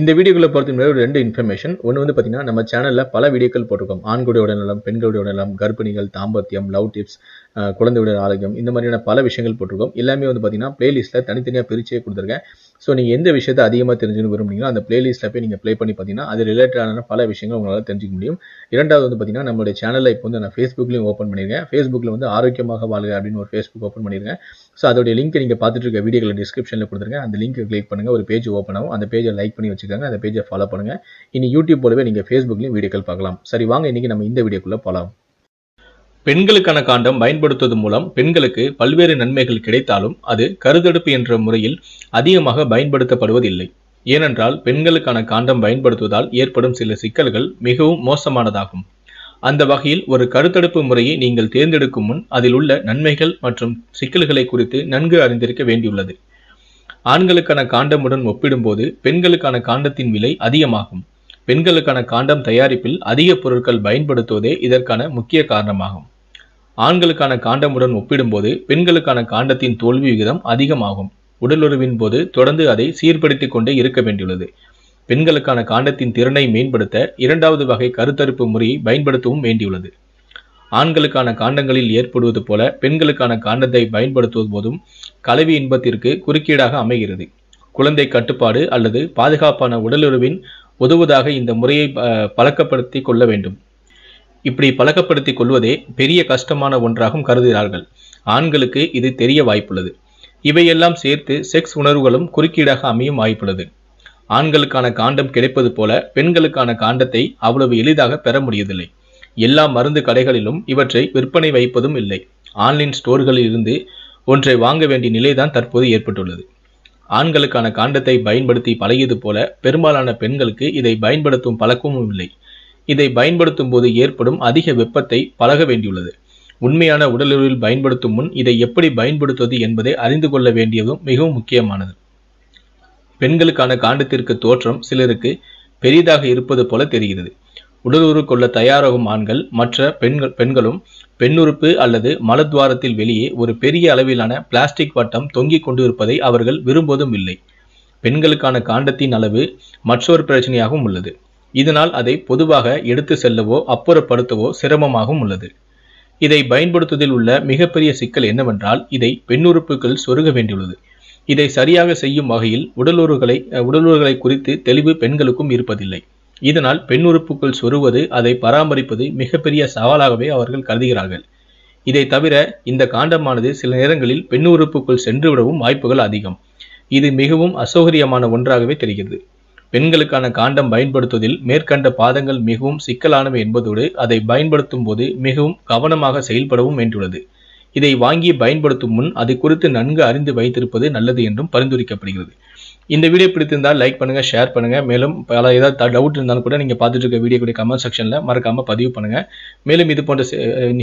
இந்த வீடியோக்குள்ள பொறுத்த முன்னாடி ஒரு ரெண்டு இன்ஃபர்மேஷன் ஒன்று வந்து பார்த்தீங்கன்னா நம்ம சேனலில் பல வீடியோக்கள் போட்டிருக்கோம். ஆண்களுடைய உடல்நலம் பெண்களுடைய உடல்நலம் கர்ப்பிணிகள் தாம்பத்தியம் லவ் டிப்ஸ் குழந்தையுடைய ஆரோக்கியம் இந்த மாதிரியான பல விஷயங்கள் போட்டிருக்கோம். எல்லாமே வந்து பார்த்தீங்கன்னா பிளேலிஸ்ட்டில் தனித்தனியாக பிரிச்சே கொடுத்துருக்கேன். ஸோ நீங்கள் எந்த விஷயத்தை அதிகமாக தெரிஞ்சுக்கணும் விரும்புனீங்களோ அந்த பிளேலிஸ்ட்டில் போய் நீங்கள் ப்ளே பண்ணி பார்த்தீங்கன்னா அது ரிலேட்டடான பல விஷயங்கள் உங்களால் தெரிஞ்சுக்க முடியும். இரண்டாவது வந்து பார்த்தீங்கன்னா நம்மளுடைய சேனலில் இப்போ வந்து நான் ஃபேஸ்புக்லேயும் ஓப்பன் பண்ணியிருக்கேன். ஃபேஸ்புக்கில் வந்து ஆரோக்கியமாக வாழ்க அப்படின்னு ஒரு ஃபேஸ்புக் ஓப்பன் பண்ணியிருக்கேன். ஸோ அதோடைய லிங்க் நீங்கள் பார்த்துட்டு இருக்க வீடியோக்களை டிஸ்கிரிப்ஷனில் கொடுத்துருக்கேன். அந்த லிங்க்கை கிளிக் பண்ணுங்கள் ஒரு பேஜ் ஓப்பன் ஆகும். அந்த பேஜை லைக் பண்ணி வச்சுக்கோங்க. அந்த பேஜை ஃபாலோ பண்ணுங்கள் இனி யூடியூப் போலவே நீங்கள் ஃபேஸ்புக்லேயும் வீடியோக்கள் பார்க்கலாம். சரி வாங்க இன்றைக்கி நம்ம இந்த வீடியோக்குள்ளே போகலாம் பெண்களுக்கான காண்டம் பயன்படுத்துவது மூலம் பெண்களுக்கு பல்வேறு நன்மைகள் கிடைத்தாலும் அது கருத்தடுப்பு என்ற முறையில் அதிகமாக பயன்படுத்தப்படுவதில்லை. ஏனென்றால் பெண்களுக்கான காண்டம் பயன்படுத்துவதால் ஏற்படும் சில சிக்கல்கள் மிகவும் மோசமானதாகும். அந்த வகையில் ஒரு கருத்தடுப்பு முறையை நீங்கள் தேர்ந்தெடுக்கும் முன் அதில் உள்ள நன்மைகள் மற்றும் சிக்கல்களை குறித்து நன்கு அறிந்திருக்க வேண்டியுள்ளது. ஆண்களுக்கான காண்டமுடன் ஒப்பிடும்போது பெண்களுக்கான காண்டத்தின் விலை அதிகமாகும். பெண்களுக்கான காண்டம் தயாரிப்பில் அதிக பொருட்கள் பயன்படுத்துவதே இதற்கான முக்கிய காரணமாகும். ஆண்களுக்கான காண்டமுடன் ஒப்பிடும்போது பெண்களுக்கான காண்டத்தின் தோல்வி விகிதம் அதிகமாகும். உடலுறவின் போது தொடர்ந்து அதை சீர்படுத்திக் கொண்டே இருக்க வேண்டியுள்ளது. பெண்களுக்கான காண்டத்தின் திறனை மேம்படுத்த இரண்டாவது வகை கருத்தரிப்பு முறையை பயன்படுத்தவும் வேண்டியுள்ளது. ஆண்களுக்கான காண்டங்களில் ஏற்படுவது போல பெண்களுக்கான காண்டத்தை பயன்படுத்துவது போதும் கலவி இன்பத்திற்கு குறுக்கீடாக அமைகிறது. குழந்தை கட்டுப்பாடு அல்லது பாதுகாப்பான உடலுறவின் உதவுவதாக இந்த முறையை பழக்கப்படுத்தி கொள்ள வேண்டும். இப்படி பழக்கப்படுத்திக் கொள்வதே பெரிய கஷ்டமான ஒன்றாகவும் கருதுகிறார்கள். ஆண்களுக்கு இது தெரிய வாய்ப்புள்ளது. இவையெல்லாம் சேர்த்து செக்ஸ் உணர்வுகளும் குறுக்கீடாக அமையும் வாய்ப்புள்ளது. ஆண்களுக்கான காண்டம் கிடைப்பது போல பெண்களுக்கான காண்டத்தை அவ்வளவு எளிதாக பெற முடியவில்லை. எல்லா மருந்து கடைகளிலும் இவற்றை விற்பனை வைப்பதும் இல்லை. ஆன்லைன் ஸ்டோர்களில் இருந்து ஒன்றை வாங்க வேண்டிய நிலைதான் தற்போது ஏற்பட்டுள்ளது. ஆண்களுக்கான காண்டத்தை பயன்படுத்தி பழகியது போல பெரும்பாலான பெண்களுக்கு இதை பயன்படுத்தும் பழக்கமும் இல்லை. இதை பயன்படுத்தும் போது ஏற்படும் அதிக வெப்பத்தை பழக வேண்டியுள்ளது. உண்மையான உடலுறவில் பயன்படுத்தும் முன் இதை எப்படி பயன்படுத்துவது என்பதை அறிந்து கொள்ள வேண்டியதும் மிகவும் முக்கியமானது. பெண்களுக்கான காண்டத்திற்கு தோற்றம் சிலருக்கு பெரிதாக இருப்பது போல தெரிகிறது. உடலுறு கொள்ள தயாராகும் ஆண்கள் மற்ற பெண்கள் பெண்களும் பெண்ணுறுப்பு அல்லது மலத்வாரத்தில் வெளியே ஒரு பெரிய அளவிலான பிளாஸ்டிக் வட்டம் தொங்கிக் கொண்டு இருப்பதை அவர்கள் விரும்புவதும் இல்லை. பெண்களுக்கான காண்டத்தின் அளவு மற்றொரு பிரச்சனையாகவும் உள்ளது. இதனால் அதை பொதுவாக எடுத்து செல்லவோ அப்புறப்படுத்தவோ சிரமமாகவும் உள்ளது. இதை பயன்படுத்துவதில் உள்ள மிகப்பெரிய சிக்கல் என்னவென்றால் இதை பெண்ணுறுப்புகள் சொருக வேண்டியுள்ளது. இதை சரியாக செய்யும் வகையில் உடலுறுகளை உடலுறுகளை குறித்து தெளிவு பெண்களுக்கும் இருப்பதில்லை. இதனால் பெண் உறுப்புக்குள் சொருவது அதை பராமரிப்பது மிகப்பெரிய சவாலாகவே அவர்கள் கருதுகிறார்கள். இதை தவிர இந்த காண்டமானது சில நேரங்களில் பெண் உறுப்புக்குள் சென்றுவிடவும் வாய்ப்புகள் அதிகம். இது மிகவும் அசௌகரியமான ஒன்றாகவே தெரிகிறது. பெண்களுக்கான காண்டம் பயன்படுத்துவதில் மேற்கண்ட பாதங்கள் மிகவும் சிக்கலானவை என்பதோடு அதை பயன்படுத்தும் போது மிகவும் கவனமாக செயல்படவும் வேண்டியுள்ளது. இதை வாங்கி பயன்படுத்தும் முன் அது குறித்து நன்கு அறிந்து வைத்திருப்பது நல்லது என்றும் பரிந்துரைக்கப்படுகிறது. இந்த வீடியோ பிடித்திருந்தால் லைக் பண்ணுங்கள் ஷேர் பண்ணுங்கள் மேலும் பல ஏதாவது டவுட் இருந்தாலும் கூட நீங்கள் பார்த்துட்டு இருக்க வீடியோ கூட கமெண்ட் செக்ஷனில் மறக்காமல் பதிவு பண்ணுங்க. மேலும் இது போன்ற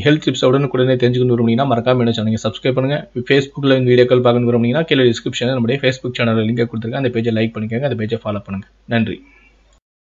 ஹெல்த் டிப்ஸ் உடனுக்குடனே தெரிஞ்சுக்கணும் விரும்புனீங்கன்னா மறக்காமல் என்ன சேனல் சப்ஸ்கிரைப் பண்ணுங்க. ஃபேஸ்புக்கில் வீடியோக்கள் பார்க்கணும் விரும்புனீங்கன்னா கீழே டிஸ்கிரிப்ஷனில் நம்முடைய ஃபேஸ்புக் சேனலில் லிங்கை கொடுத்துருக்கேன். அந்த பேஜை லைக் பண்ணிக்கோங்க அந்த பேஜை ஃபாலோ பண்ணுங்கள் நன்றி.